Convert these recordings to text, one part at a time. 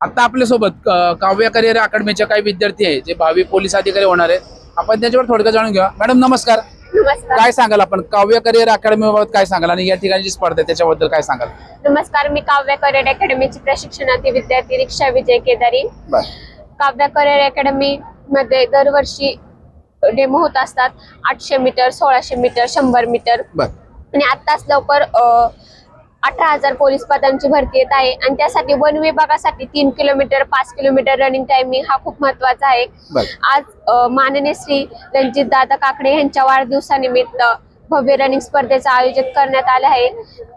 आता आपल्यासोबत काव्य करिअर अकॅडमीचे काही विद्यार्थी आहे जे भावी पोलीस अधिकारी होणार आहेत. आपण त्याच्यावर थोडक्यात जाणून घेऊया. मॅडम नमस्कार. नमस्कार. काय सांगाल आपण? काव्य करिअर अकॅडमी बाबत काय सांगाल? आणि या ठिकाणी जी स्पर्धा आहे त्याच्याबद्दल काय सांगाल? नमस्कार मी काव्य करिअर अकॅडमीची प्रशिक्षणार्थी विद्यार्थी रिक्षा विजय केदारी. बर काव्य करिअर अकॅडमी मध्ये दरवर्षी डेमो होत असतात. आठशे मीटर सोळाशे मीटर शंभर मीटर. बर आणि आत्ताच लवकर अठरा हजार पोलीस पदांची भरती येत आहे. आणि त्यासाठी वन विभागासाठी तीन किलोमीटर पाच किलोमीटर रनिंग टायमिंग हा खूप महत्त्वाचा आहे. आज माननीय श्री रणजित दादा काकडे यांच्या वाढदिवसानिमित्त भव्य रनिंग स्पर्धेचं आयोजित करण्यात आलं आहे.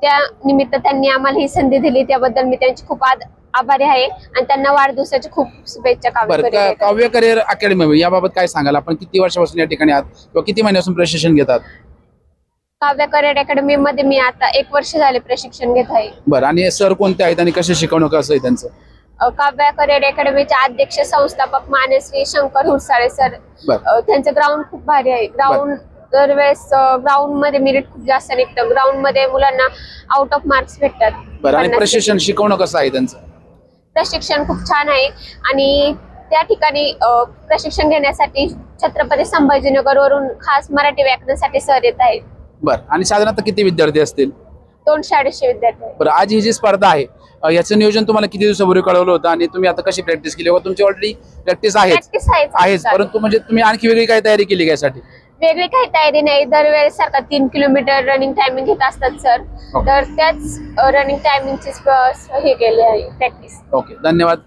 त्या निमित्त त्यांनी आम्हाला ही संधी दिली. त्याबद्दल मी त्यांची खूप आद- आभारी आहे. आणि त्यांना वाढदिवसाची खूप शुभेच्छा काव्य करिअर अकॅडमी याबाबत काय सांगाल? आपण किती वर्षापासून या ठिकाणी आहात? किंवा किती महिन्यापासून प्रशिक्षण घेतात? काव्य करिअर अकॅडमी मध्ये मी आता एक वर्ष झाले प्रशिक्षण घेत आहे. बरं आणि सर कोणते आहेत आणि कसे शिकवणं कसं आहे त्यांचं? अ, काव्य करिअर अकॅडमीचे अध्यक्ष संस्थापक मानेश्री शंकर हुरसाळे सर. बर. अ, त्यांचं ग्राउंड खूप भारी आहे. ग्राउंड दरवेळेस ग्राउंडमध्ये मेरिट खूप जास्त निघतं. ग्राउंडमध्ये मुलांना आउट ऑफ मार्क्स भेटतात. बरं आणि पन्नास प्रशिक्षण शिकवणं कसं आहे त्यांचं? प्रशिक्षण खूप छान आहे. आणि त्या ठिकाणी अ, प्रशिक्षण घेण्यासाठी छत्रपती संभाजीनगर वरून खास मराठी व्याकरणासाठी सर येत आहेत. बरं. आणि साधारणतः किती विद्यार्थी असतील? दोनशे अडीचशे विद्यार्थी आहेत. बरं आज ही जी स्पर्धा आहे अ, याचं नियोजन तुम्हाला किती दिवसापूर्वी कळवलं होतं आणि तुम्ही आता कशी प्रॅक्टिस केली? किंवा तुमची ऑलरेडी प्रॅक्टिस आहेच. प्रॅक्टिस आहेच चालू. परंतु म्हणजे तुम्ही आणखी वेगळी काय तयारी केली का यासाठी? वेगळी काही तयारी नाही. दरवेळेस सारखा तीन किलोमीटर रनिंग टायमिंग घेत असतात सर. तर त्याच रनिंग टायमिंगची हे केली आहे प्रॅक्टिस ओके. धन्यवाद.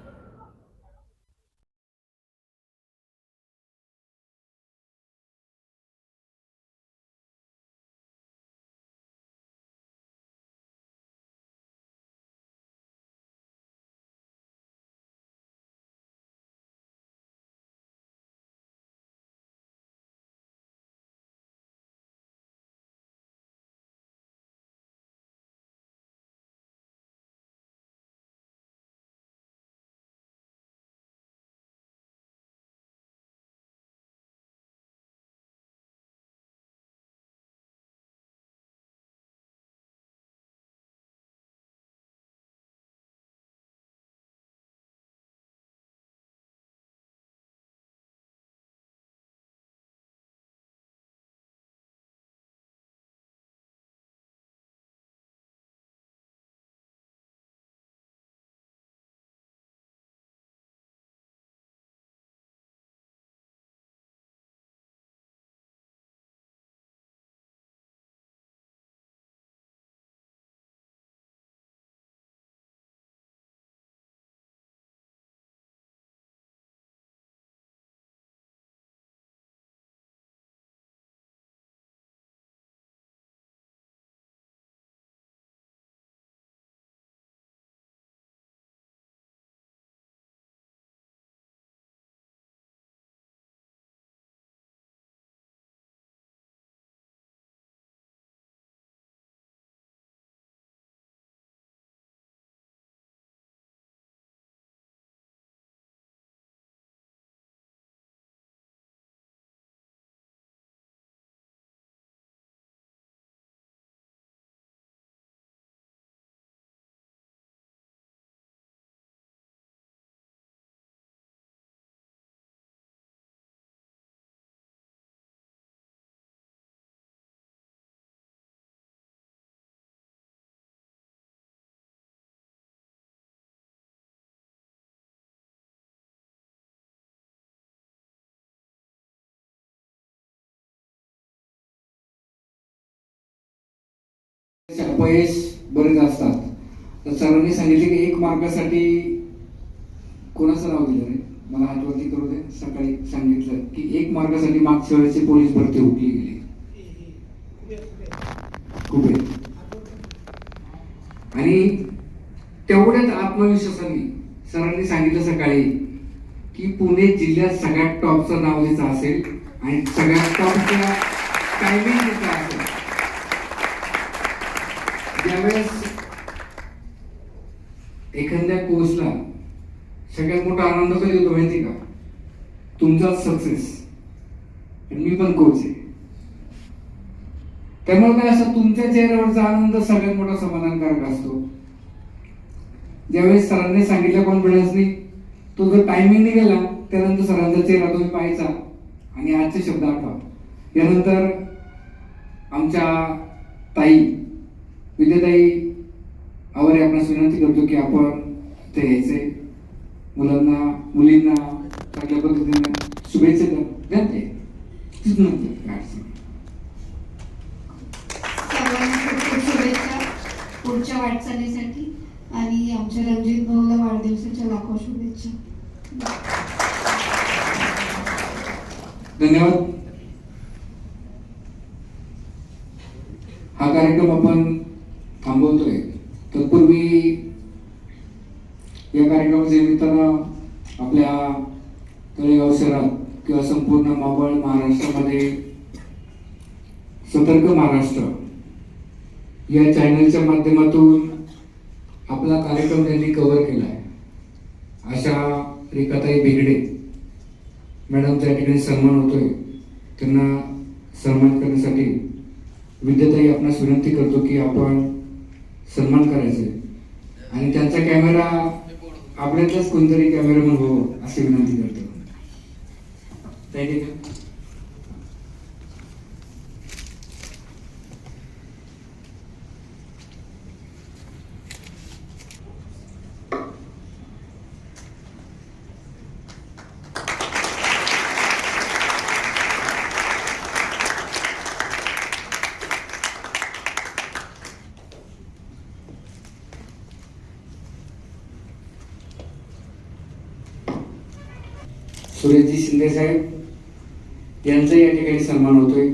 अपयश बरेच असतात. तर सरांनी सांगितले की एक मार्कासाठी कोणाचं नाव दिलं रे? मला आठवती करू दे. सकाळी सांगितलं की एक मार्कासाठी मागच्या वेळेची पोलीस भरती हुकली गेली. कुठे आणि तेवढ्याच आत्मविश्वासाने सरांनी सांगितलं सकाळी की पुणे जिल्ह्यात सगळ्यात टॉपचं नाव द्यायचं असेल आणि सगळ्यात टॉपच्या टायमिंग त्यावेळेस एखाद्या कोचला सगळ्यात मोठा आनंद कधी होतो माहिती का? तुमचा सक्सेस मी पण कोच आहे. त्यामुळे काय असं तुमच्या चेहऱ्यावरचा आनंद सगळ्यात मोठा समाधानकारक असतो. ज्यावेळेस सरांनी सांगितलं कॉन्फिडन्सनी तो जर टायमिंग गेला त्यानंतर सरांचा चेहरा तुम्ही पाहायचा आणि आजचे शब्द आठवा. यानंतर आमच्या ताई विद्याताई आवारे आपणास विनंती करतो की आपण ते यायचे. मुलांना मुलींना चांगल्या पद्धतीने शुभेच्छा द्या शुभेच्छा पुढच्या वाटचालीसाठी आणि आमच्या रणजित भाऊला वाढदिवसाच्या लाखो शुभेच्छा. धन्यवाद. हा कार्यक्रम आपण थांबवतोय. तत्पूर्वी या कार्यक्रमाच्या निमित्तानं आपल्या तळेगाव शहरात किंवा संपूर्ण मावळ महाराष्ट्रामध्ये सतर्क महाराष्ट्र या चॅनलच्या माध्यमातून आपला कार्यक्रम त्यांनी कव्हर केला आहे अशा रेखाताई बेगडे. मॅडम त्या ठिकाणी सन्मान होतोय. त्यांना सन्मान करण्यासाठी विद्याताई आपणास विनंती करतो की आपण सन्मान करायचे. आणि त्यांचा कॅमेरा आपल्यातलाच कोणतरी कॅमेरामन हो अशी विनंती करतो. थँक्यू सुरेशजी शिंदे साहेब यांचा या ठिकाणी सन्मान होतोय.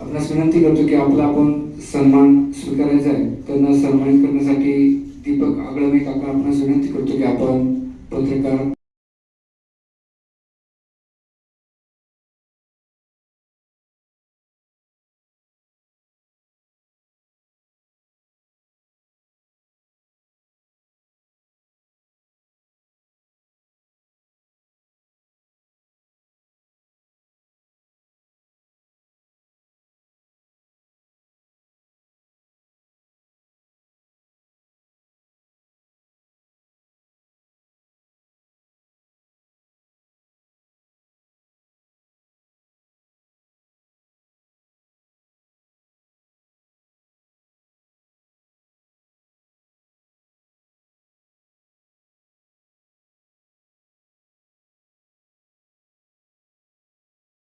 आपणास विनंती करतो की आपला आपण सन्मान स्वीकारायचा आहे त्यांना सन्मानित करण्यासाठी दीपक आगळवे काका आपणास विनंती करतो की आपण पत्रकार